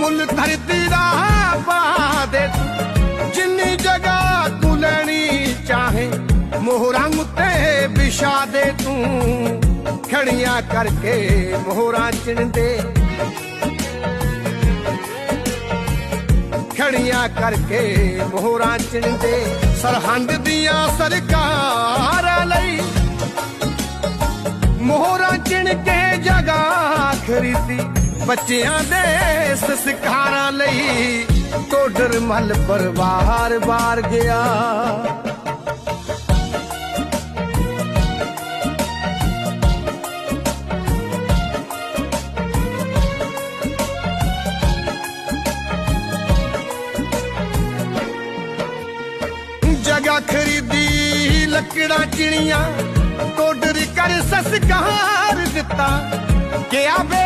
ਮੁੱਲ ਧਰਤੀ ਦਾ ਪਾ ਦੇ ਤੂੰ। ਜਿੰਨੀ ਜਗ੍ਹਾ ਤੂੰ ਲੈਣੀ ਚਾਹੇ, ਮੋਹਰਾਂ ਉੱਤੇ ਵਿਛਾ ਦੇ ਤੂੰ। ਖੜੀਆਂ ਕਰਕੇ ਮੋਹਰਾਂ ਚਿਣਦੇ। ਖੜੀਆਂ ਕਰਕੇ ਮੋਹਰਾਂ ਚਿਣਦੇ। ਸਰਹੰਦ ਦੀਆਂ ਸਰਕਾਰਾਂ ਲਈ ਮੋਹਰਾਂ ਚਿਣ ਕੇ ਜਗ੍ਹਾ ਖਰੀਦੀ। ਬੱਚਿਆਂ ਦੇ ਸਿਖਾਰਾਂ ਲਈ ਟੋਡਰ ਮੱਲ ਪਰਿਵਾਰ ਬਾਰ ਗਿਆ। ਜਗ੍ਹਾ ਖਰੀਦੀ, ਲੱਕੜਾਂ ਚਿਣੀਆਂ, ਟੋਡਰ ਕਰ ਸੰਸਕਾਰ ਦਿੱਤਾ। ਕਿਆ ਵੇਲਣੇ